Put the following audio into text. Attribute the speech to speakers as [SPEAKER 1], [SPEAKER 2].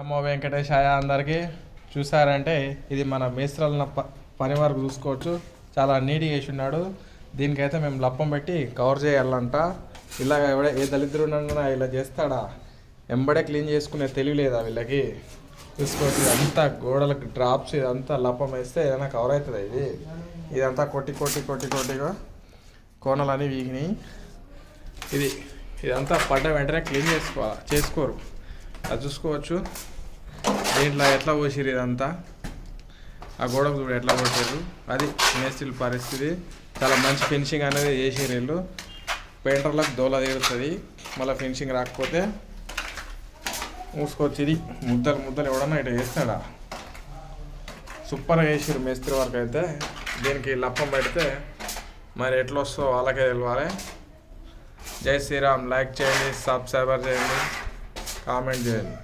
[SPEAKER 1] నమో వెంకటేశాయ అందరికీ చూసారంటే ఇది మన మేస్త్రాల ప పని వరకు చూసుకోవచ్చు. చాలా నీట్గా వేసి ఉన్నాడు. దీనికైతే మేము లప్పం పెట్టి కవర్ చేయాలంట. ఇలాగ ఎవడే ఏ దళిద్రుడన్నా ఇలా చేస్తాడా? ఎంబడే క్లీన్ చేసుకునే తెలియలేదా వీళ్ళకి? చూసుకోవచ్చు. ఇదంతా గోడలకు డ్రాప్స్ ఇదంతా లప్పం వేస్తే ఏదైనా కవర్ అవుతుంది ఇది? ఇదంతా కొట్టి కొట్టి కొట్టి కొట్టిగా కోనలని వీగినాయి. ఇది ఇదంతా పడ్డ వెంటనే క్లీన్ చేసుకోవాలి చేసుకోరు. అది చూసుకోవచ్చు. దీంట్లో ఎట్లా పోసిరు ఇదంతా? ఆ గోడకు చూడు ఎట్లా పోసారు అది మేస్త్రీల పరిస్థితి. చాలా మంచి ఫినిషింగ్ అనేది చేసిరు వీళ్ళు. పెయింటర్లకు దోల తీరుతుంది. మళ్ళీ ఫినిషింగ్ రాకపోతే మూసుకోవచ్చు. ఇది ముద్దలు ముద్దలు ఎవడన్నా ఇటు వేస్తాడా? సూపర్గా వేసిరు మేస్త్రి వరకు అయితే. దీనికి లప్పం పెడితే మరి ఎట్లా వస్తుందో వాళ్ళకే తెలియాలి జై శ్రీరామ్. లైక్ చేయండి సబ్స్క్రైబర్ చేయండి కామెంట్ చేయండి.